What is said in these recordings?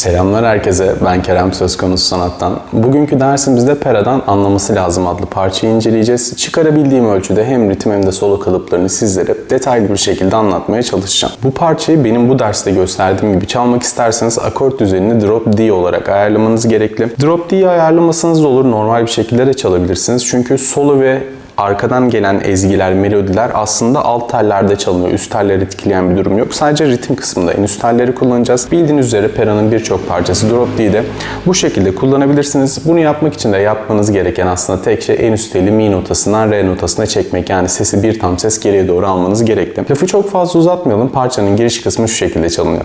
Selamlar herkese, ben Kerem Söz Konusu Sanat'tan. Bugünkü dersimizde Pera'dan Anlaması Lazım adlı parçayı inceleyeceğiz. Çıkarabildiğim ölçüde hem ritim hem de solo kalıplarını sizlere detaylı bir şekilde anlatmaya çalışacağım. Bu parçayı benim bu derste gösterdiğim gibi çalmak isterseniz akort düzenini drop D olarak ayarlamanız gerekli. Drop D'yi ayarlamasanız da olur, normal bir şekilde de çalabilirsiniz. Çünkü solo ve arkadan gelen ezgiler, melodiler aslında alt tellerde çalınıyor. Üst telleri etkileyen bir durum yok. Sadece ritim kısmında en üst telleri kullanacağız. Bildiğiniz üzere Pera'nın birçok parçası drop D'de bu şekilde kullanabilirsiniz. Bunu yapmak için de yapmanız gereken aslında tek şey en üst teli mi notasından re notasına çekmek. Yani sesi bir tam ses geriye doğru almanız gerekli. Lafı çok fazla uzatmayalım. Parçanın giriş kısmı şu şekilde çalınıyor.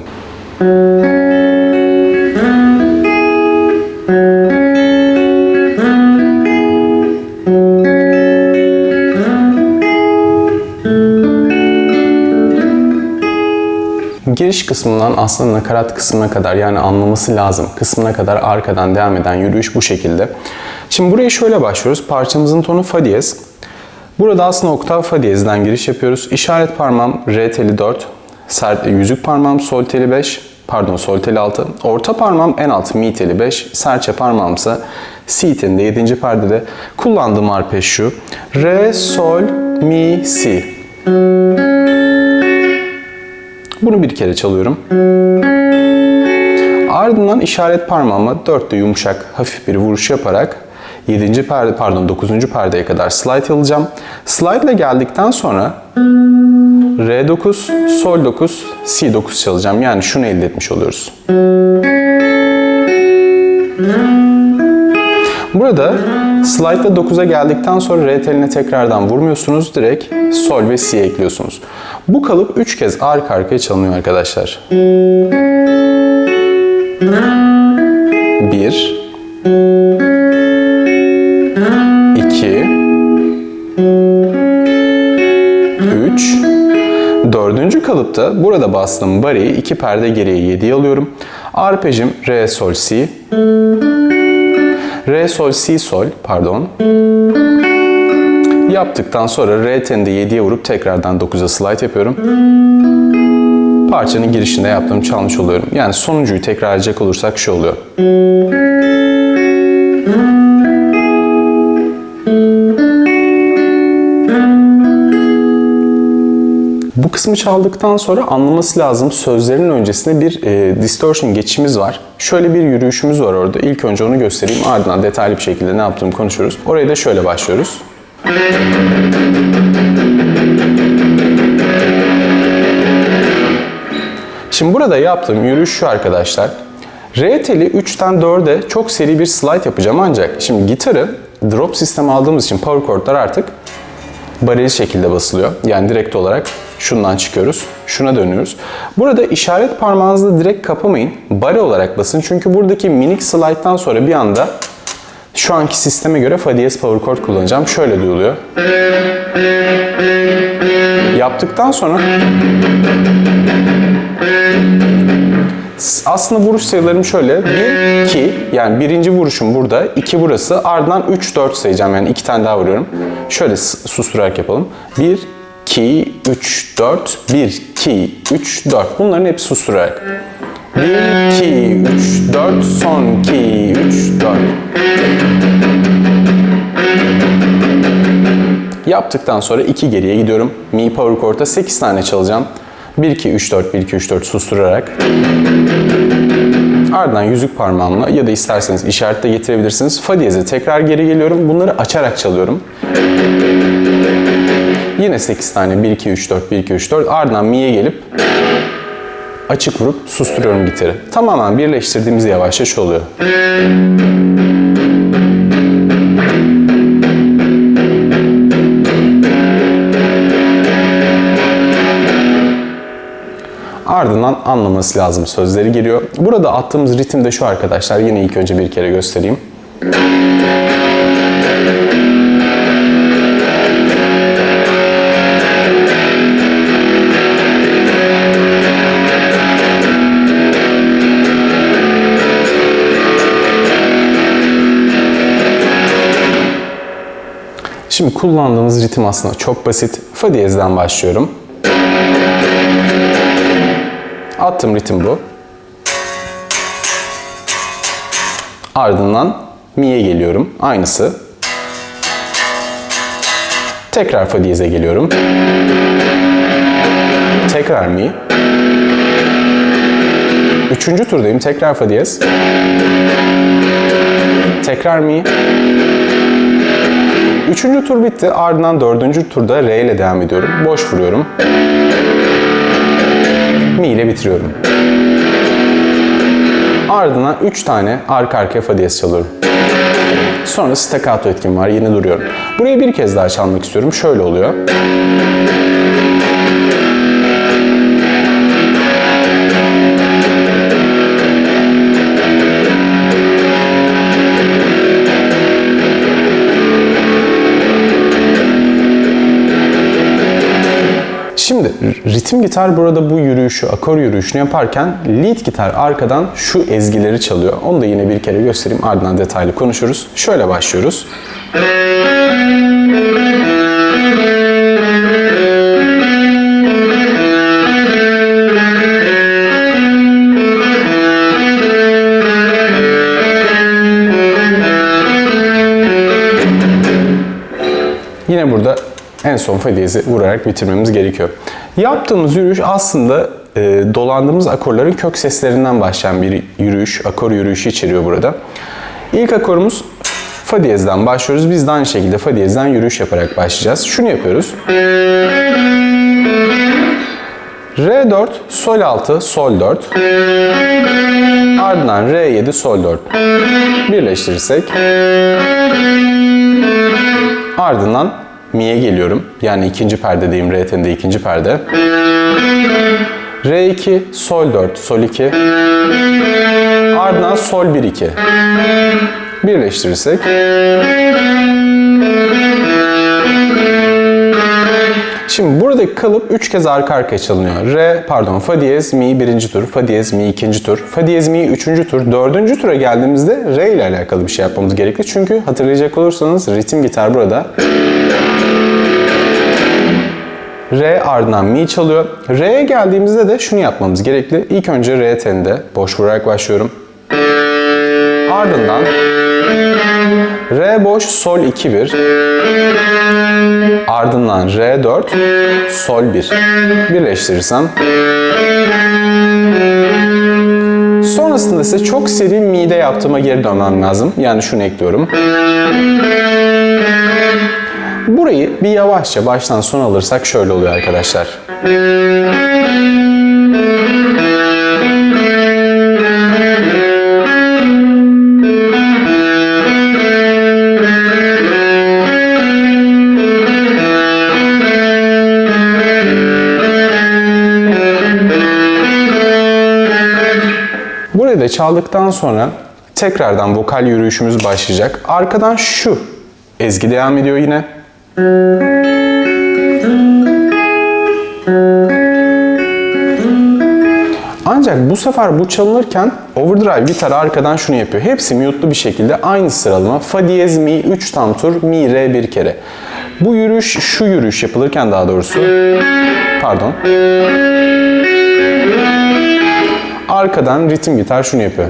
Giriş kısmından aslında nakarat kısmına kadar yani anlaması lazım kısmına kadar arkadan devam eden yürüyüş bu şekilde. Şimdi buraya şöyle başlıyoruz. Parçamızın tonu fa diyez. Burada aslında oktav fa diyezden giriş yapıyoruz. İşaret parmağım re teli 4, sert, yüzük parmağım sol teli 5, pardon sol teli 6, orta parmağım en alt mi teli 5, serçe parmağım ise si telinde 7. perdede. Kullandığım arpej şu. Re, sol, mi, si. Bunu bir kere çalıyorum. Ardından işaret parmağıma dörtte yumuşak hafif bir vuruş yaparak 7. perde pardon 9. perdeye kadar slide alacağım. Slide ile geldikten sonra R9, Sol 9, Si9 çalacağım. Yani şunu elde etmiş oluyoruz. Burada slide'da 9'a geldikten sonra re teline tekrardan vurmuyorsunuz. Direkt sol ve si ekliyorsunuz. Bu kalıp 3 kez arka arkaya çalınıyor arkadaşlar. 1 2 3 Dördüncü kalıpta burada bastığım bariyi iki perde geriye 7'ye alıyorum. Arpejim re sol si Re sol si sol pardon. Yaptıktan sonra re telinde 7'ye vurup tekrardan 9'a slide yapıyorum. Parçanın girişinde yaptığım çalmış oluyorum. Yani sonuncuyu tekrar edecek olursak şu oluyor. Kısmı çaldıktan sonra anlaması lazım. Sözlerin öncesinde bir e, distortion geçişimiz var. Şöyle bir yürüyüşümüz var orada. İlk önce onu göstereyim. Ardından detaylı bir şekilde ne yaptığımı konuşuruz. Oraya da şöyle başlıyoruz. Şimdi burada yaptığım yürüyüş şu arkadaşlar. R teli 3'ten 4'e çok seri bir slide yapacağım ancak şimdi gitarı drop sistemi aldığımız için power chordlar artık bariyeli şekilde basılıyor. Yani direkt olarak şundan çıkıyoruz. Şuna dönüyoruz. Burada işaret parmağınızı direkt kapamayın. Bari olarak basın. Çünkü buradaki minik slide'dan sonra bir anda şu anki sisteme göre fa power chord kullanacağım. Şöyle duyuluyor. Yaptıktan sonra aslında vuruş sayılarım şöyle. 1, 2 yani birinci vuruşum burada. 2 burası. Ardından 3, 4 sayacağım. Yani iki tane daha vuruyorum. Şöyle susturarak yapalım. 1, 2, 3, 4. 1, 2, 3, 4. Bunların hepsi susturarak. 1, 2, 3, 4. Son 2, 3, 4. Yaptıktan sonra 2 geriye gidiyorum. Mi power chord'a 8 tane çalacağım. 1 2 3 4 1 2 3 4 susturarak ardından yüzük parmağımla ya da isterseniz işaretle getirebilirsiniz. Fa diyeze tekrar geri geliyorum. Bunları açarak çalıyorum. Yine 8 tane 1 2 3 4 1 2 3 4 ardından mi'ye gelip açık vurup susturuyorum gitarı. Tamamen birleştirdiğimizde yavaşça şu oluyor. Ardından anlaması lazım sözleri geliyor. Burada attığımız ritim de şu arkadaşlar. Yine ilk önce bir kere göstereyim. Şimdi kullandığımız ritim aslında çok basit. Fa diyezden başlıyorum. Attım ritim bu. Ardından mi'ye geliyorum. Aynısı. Tekrar fa diyeze geliyorum. Tekrar mi. Üçüncü turdayım. Tekrar fa diyez. Tekrar mi. Üçüncü tur bitti. Ardından dördüncü turda re ile devam ediyorum. Boş vuruyorum. Mi ile bitiriyorum. Ardından 3 tane arka arkaya fa diyez çalıyorum. Sonra staccato etkim var. Yine duruyorum. Burayı bir kez daha çalmak istiyorum. Şöyle oluyor. Şimdi ritim gitar burada bu yürüyüşü, akor yürüyüşünü yaparken lead gitar arkadan şu ezgileri çalıyor. Onu da yine bir kere göstereyim ardından detaylı konuşuruz. Şöyle başlıyoruz. En son fa diyezi vurarak bitirmemiz gerekiyor. Yaptığımız yürüyüş aslında e, dolandığımız akorların kök seslerinden başlayan bir yürüyüş, akor yürüyüşü içeriyor burada. İlk akorumuz fa diyezden başlıyoruz. Biz de aynı şekilde fa diyezden yürüyüş yaparak başlayacağız. Şunu yapıyoruz. R4, Sol 6, Sol 4. Ardından R7, Sol 4. Birleştirirsek ardından mi'ye geliyorum. Yani ikinci perdedeyim. R telinde ikinci perde. R2, Sol 4, Sol 2. Ardından Sol 1, 2. Birleştirirsek. Şimdi buradaki kalıp 3 kez arka arkaya çalınıyor. Re, pardon, fa diyez, mi birinci tur, fa diyez, mi ikinci tur, fa diyez, mi üçüncü tur. Dördüncü tura geldiğimizde re ile alakalı bir şey yapmamız gerekli. Çünkü hatırlayacak olursanız ritim gitar burada. Re ardından mi çalıyor. Re'ye geldiğimizde de şunu yapmamız gerekli. İlk önce re telinde boş vurarak başlıyorum. Ardından Re boş sol 2 1. Ardından re 4 sol 1. Birleştirirsem Sonrasında ise çok seri mi'de yaptığıma geri dönmem lazım. Yani şunu ekliyorum. Burayı bir yavaşça baştan sona alırsak şöyle oluyor arkadaşlar. Çaldıktan sonra tekrardan vokal yürüyüşümüz başlayacak. Arkadan şu ezgi devam ediyor yine. Ancak bu sefer bu çalınırken overdrive gitar arkadan şunu yapıyor. Hepsi mute'lu bir şekilde aynı sıralama. Fa diyez mi 3 tam tur, mi re bir kere. Bu yürüyüş, şu yürüyüş yapılırken daha doğrusu, pardon. Arkadan ritim gitar şunu yapıyor.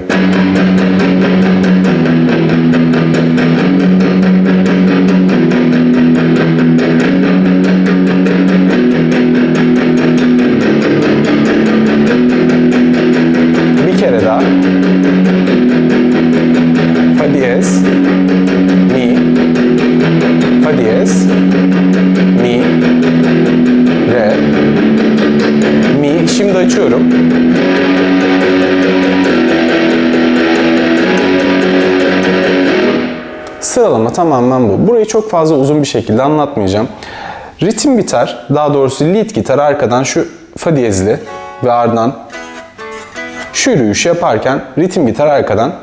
Bir kere daha. Fa diyez, mi, fa diyez, mi, re, mi. Şimdi açıyorum. Sıralama tamamen bu. Burayı çok fazla uzun bir şekilde anlatmayacağım. Ritim gitar, daha doğrusu lead gitar arkadan şu fa diyezli ve ardından şu yürüyüş yaparken ritim gitar arkadan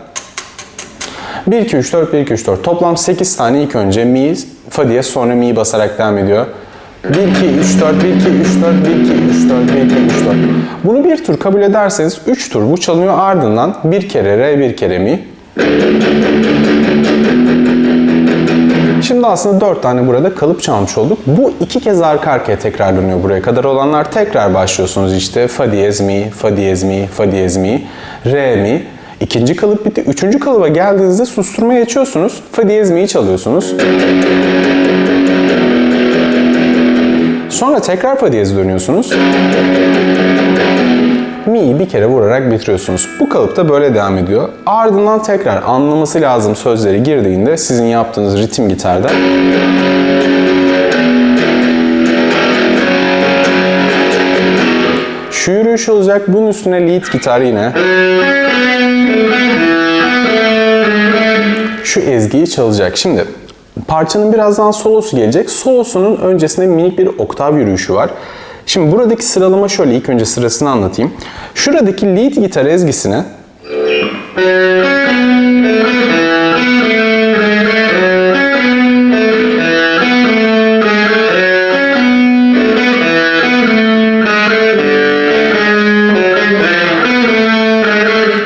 1 2 3 4 1 2 3 4 toplam 8 tane ilk önce mi fa diyez sonra mi basarak devam ediyor. 1 2 3 4 1 2 3 4 1 2 3 4 1 2 3 4. Bunu bir tur kabul ederseniz 3 tur bu çalınıyor ardından bir kere re bir kere mi Şimdi aslında 4 tane burada kalıp çalmış olduk. Bu iki kez arka arkaya tekrarlanıyor buraya kadar olanlar. Tekrar başlıyorsunuz işte fa diyez mi, fa diyez mi, fa diyez mi, re mi. İkinci kalıp bitti. Üçüncü kalıba geldiğinizde susturmaya geçiyorsunuz. Fa diyez mi'yi çalıyorsunuz. Sonra tekrar fa diyez dönüyorsunuz. Mi'yi bir kere vurarak bitiriyorsunuz. Bu kalıpta böyle devam ediyor. Ardından tekrar anlaması lazım sözleri girdiğinde sizin yaptığınız ritim gitarda Şu yürüyüş olacak. Bunun üstüne lead gitar yine. Şu ezgiyi çalacak. Şimdi parçanın birazdan solosu gelecek. Solosunun öncesinde minik bir oktav yürüyüşü var. Şimdi buradaki sıralama şöyle ilk önce sırasını anlatayım. Şuradaki lead gitar ezgisini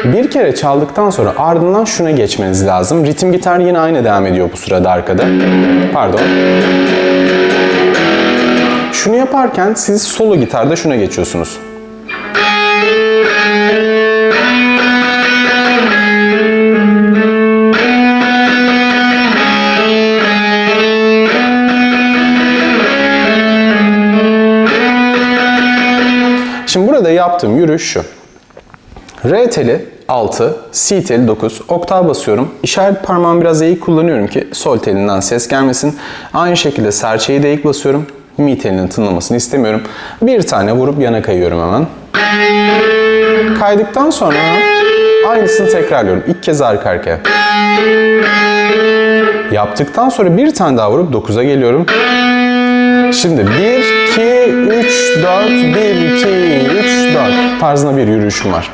bir kere çaldıktan sonra ardından şuna geçmeniz lazım. Ritim gitar yine aynı devam ediyor bu sırada arkada. Pardon. Şunu yaparken siz solo gitarda şuna geçiyorsunuz. Şimdi burada yaptığım yürüyüş şu. R teli 6, Si teli 9, oktav basıyorum. İşaret parmağımı biraz eğik kullanıyorum ki sol telinden ses gelmesin. Aynı şekilde serçeyi de eğik basıyorum. Mi tınlamasını istemiyorum. Bir tane vurup yana kayıyorum hemen. Kaydıktan sonra aynısını tekrarlıyorum. İlk kez arka arkaya. Yaptıktan sonra bir tane daha vurup 9'a geliyorum. Şimdi 1, 2, 3, 4, 1, 2, 3, 4 tarzında bir yürüyüşüm var.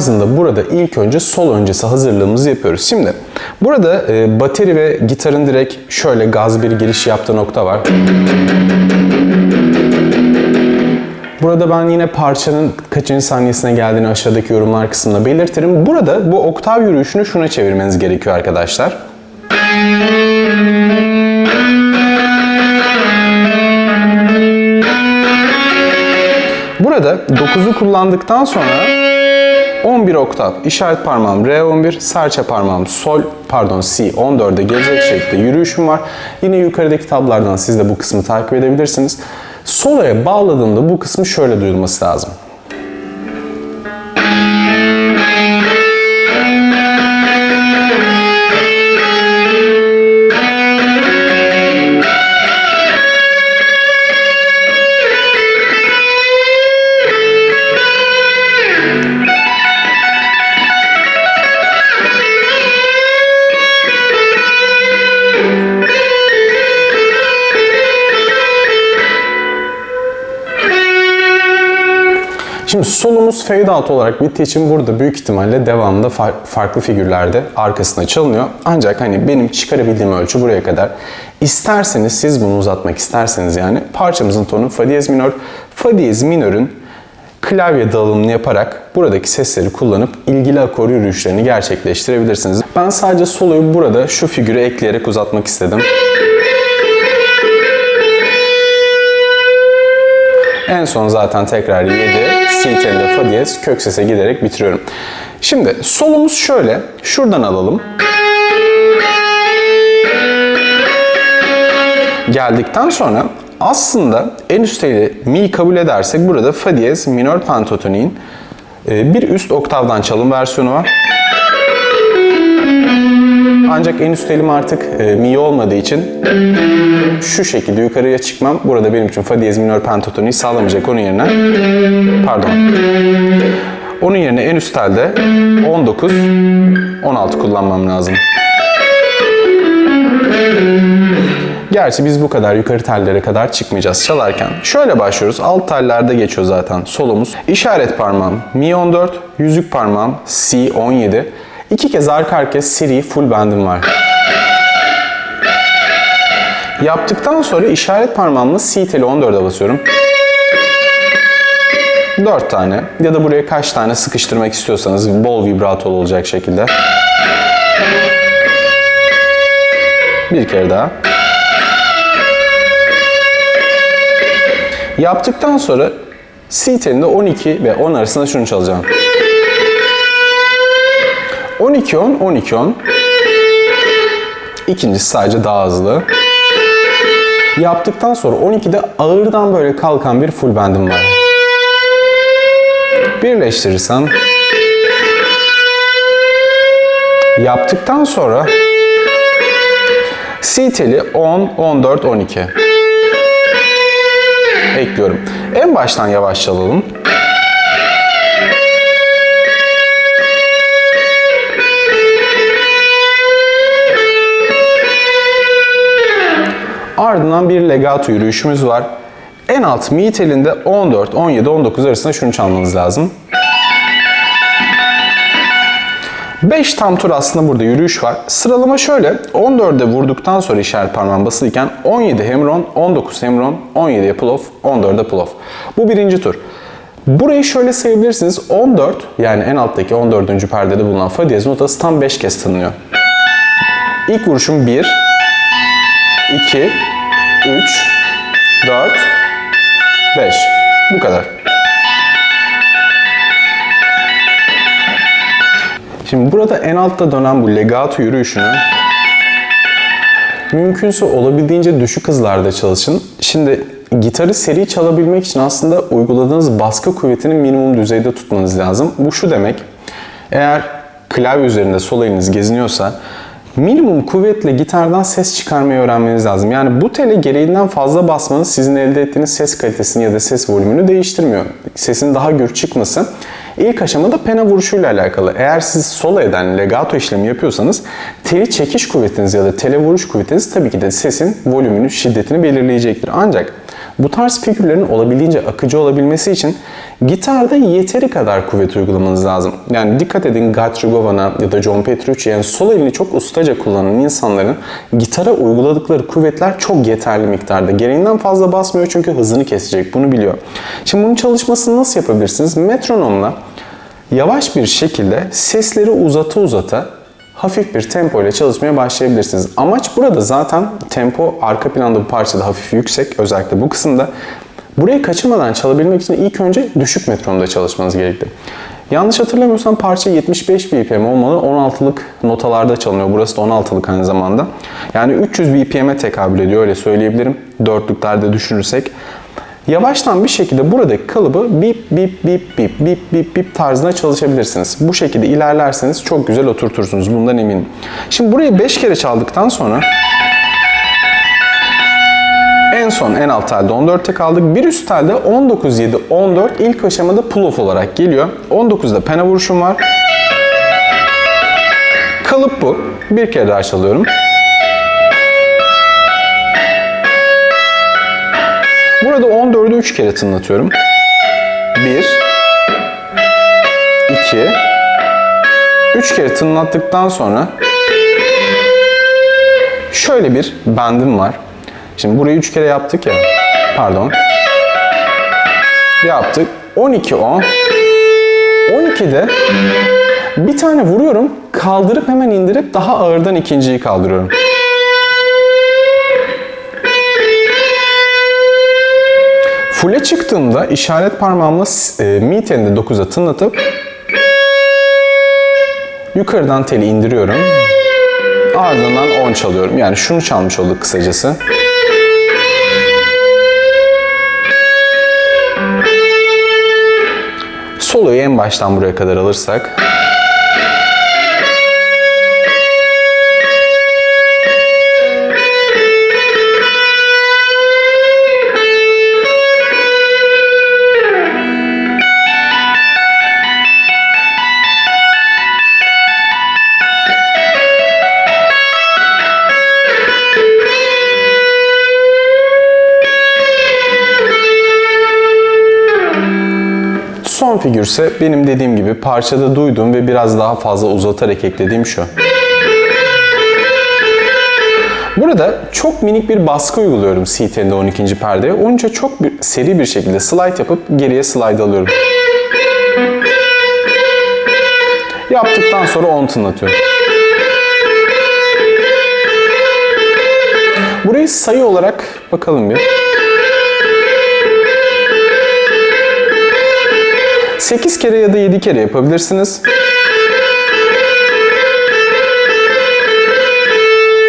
Tarzında burada ilk önce sol öncesi hazırlığımızı yapıyoruz. Şimdi burada e, bateri ve gitarın direkt şöyle gaz bir giriş yaptığı nokta var. Burada ben yine parçanın kaçıncı saniyesine geldiğini aşağıdaki yorumlar kısmında belirtirim. Burada bu oktav yürüyüşünü şuna çevirmeniz gerekiyor arkadaşlar. Burada 9'u kullandıktan sonra 11 oktav işaret parmağım R11, serçe parmağım sol pardon C 14'e gelecek şekilde yürüyüşüm var. Yine yukarıdaki tablardan siz de bu kısmı takip edebilirsiniz. Soloya bağladığımda bu kısmı şöyle duyulması lazım. Şimdi solumuz fade out olarak bittiği için burada büyük ihtimalle devamında far- farklı figürlerde arkasına çalınıyor. Ancak hani benim çıkarabildiğim ölçü buraya kadar. İsterseniz siz bunu uzatmak isterseniz yani parçamızın tonu fa diyez minör. Fa diyez minörün klavye dağılımını yaparak buradaki sesleri kullanıp ilgili akor yürüyüşlerini gerçekleştirebilirsiniz. Ben sadece soloyu burada şu figüre ekleyerek uzatmak istedim. En son zaten tekrar 7, si telde fa diyez, kök sese giderek bitiriyorum. Şimdi solumuz şöyle, şuradan alalım. Geldikten sonra aslında en üst teli mi kabul edersek burada fa diyez minör pentatoniğin e, bir üst oktavdan çalım versiyonu var. Ancak en üst telim artık e, mi olmadığı için şu şekilde yukarıya çıkmam burada benim için fa diyez minör pentatoniği sağlamayacak onun yerine pardon onun yerine en üst telde 19 16 kullanmam lazım. Gerçi biz bu kadar yukarı tellere kadar çıkmayacağız çalarken. Şöyle başlıyoruz. Alt tellerde geçiyor zaten solumuz. İşaret parmağım Mi 14, yüzük parmağım Si 17. İki kez arka arkaya seri full bendim var. Yaptıktan sonra işaret parmağımla Si teli 14'e basıyorum. 4 tane ya da buraya kaç tane sıkıştırmak istiyorsanız bol vibratolu olacak şekilde. Bir kere daha. Yaptıktan sonra C telinde 12 ve 10 arasında şunu çalacağım. 12 10 12 10. İkincisi sadece daha hızlı. Yaptıktan sonra 12'de ağırdan böyle kalkan bir full bendim var. Birleştirirsem yaptıktan sonra C teli 10, 14, 12 ekliyorum. En baştan yavaş Ardından bir legato yürüyüşümüz var. En alt mi telinde 14, 17, 19 arasında şunu çalmanız lazım. 5 tam tur aslında burada yürüyüş var. Sıralama şöyle. 14'e vurduktan sonra işaret parmağım basılıyken 17 hemron, 19 hemron, 17'ye pull off, 14'e pull off. Bu birinci tur. Burayı şöyle sayabilirsiniz. 14 yani en alttaki 14. perdede bulunan fa diyez notası tam 5 kez tınlıyor. İlk vuruşum 1, 2, 3, 4, 5. Bu kadar. Şimdi burada en altta dönen bu legato yürüyüşünü mümkünse olabildiğince düşük hızlarda çalışın. Şimdi gitarı seri çalabilmek için aslında uyguladığınız baskı kuvvetini minimum düzeyde tutmanız lazım. Bu şu demek. Eğer klavye üzerinde sol eliniz geziniyorsa minimum kuvvetle gitardan ses çıkarmayı öğrenmeniz lazım. Yani bu tele gereğinden fazla basmanız sizin elde ettiğiniz ses kalitesini ya da ses volümünü değiştirmiyor. Sesin daha gür çıkması ilk aşamada pena vuruşuyla alakalı. Eğer siz solo eden legato işlemi yapıyorsanız teli çekiş kuvvetiniz ya da tele vuruş kuvvetiniz tabii ki de sesin volümünü, şiddetini belirleyecektir. Ancak bu tarz figürlerin olabildiğince akıcı olabilmesi için gitarda yeteri kadar kuvvet uygulamanız lazım. Yani dikkat edin Guthrie Govan'a ya da John Petrucci yani sol elini çok ustaca kullanan insanların gitara uyguladıkları kuvvetler çok yeterli miktarda. Gereğinden fazla basmıyor çünkü hızını kesecek bunu biliyor. Şimdi bunun çalışmasını nasıl yapabilirsiniz? Metronomla yavaş bir şekilde sesleri uzata uzata hafif bir tempo ile çalışmaya başlayabilirsiniz. Amaç burada zaten tempo arka planda bu parçada hafif yüksek özellikle bu kısımda. Burayı kaçırmadan çalabilmek için ilk önce düşük metronomda çalışmanız gerekli. Yanlış hatırlamıyorsam parça 75 BPM olmalı. 16'lık notalarda çalınıyor. Burası da 16'lık aynı zamanda. Yani 300 BPM'e tekabül ediyor öyle söyleyebilirim. Dörtlüklerde düşünürsek. Yavaştan bir şekilde buradaki kalıbı bip bip bip bip bip bip bip tarzında çalışabilirsiniz. Bu şekilde ilerlerseniz çok güzel oturtursunuz. Bundan eminim. Şimdi burayı 5 kere çaldıktan sonra en son en alt telde 14'te kaldık. Bir üst telde 19 7 14 ilk aşamada pull off olarak geliyor. 19'da pena vuruşum var. Kalıp bu. Bir kere daha çalıyorum. Burada 14'ü 3 kere tınlatıyorum. 1 2 3 kere tınlattıktan sonra şöyle bir bendim var. Şimdi burayı 3 kere yaptık ya. Pardon. Yaptık. 12 10. 12'de bir tane vuruyorum. Kaldırıp hemen indirip daha ağırdan ikinciyi kaldırıyorum. Full'e çıktığımda işaret parmağımla e, mi telini 9'a tınlatıp yukarıdan teli indiriyorum. Ardından 10 çalıyorum. Yani şunu çalmış olduk kısacası. Soloyu en baştan buraya kadar alırsak Son figürse benim dediğim gibi parçada duyduğum ve biraz daha fazla uzatarak eklediğim şu. Burada çok minik bir baskı uyguluyorum C telinde 12. perdeye. Onca çok bir, seri bir şekilde slide yapıp geriye slide alıyorum. Yaptıktan sonra 10 tınlatıyorum. sayı olarak bakalım bir. 8 kere ya da 7 kere yapabilirsiniz.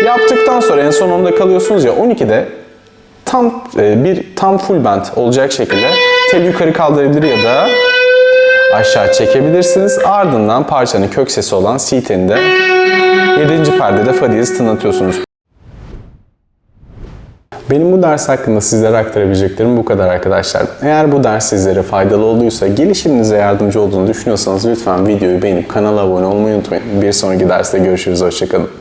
Yaptıktan sonra en son onda kalıyorsunuz ya 12'de tam e, bir tam full band olacak şekilde tel yukarı kaldırabilir ya da aşağı çekebilirsiniz. Ardından parçanın kök sesi olan si telini de 7. perdede fa diyez tınlatıyorsunuz. Benim bu ders hakkında sizlere aktarabileceklerim bu kadar arkadaşlar. Eğer bu ders sizlere faydalı olduysa, gelişiminize yardımcı olduğunu düşünüyorsanız lütfen videoyu beğenip kanala abone olmayı unutmayın. Bir sonraki derste görüşürüz, hoşçakalın.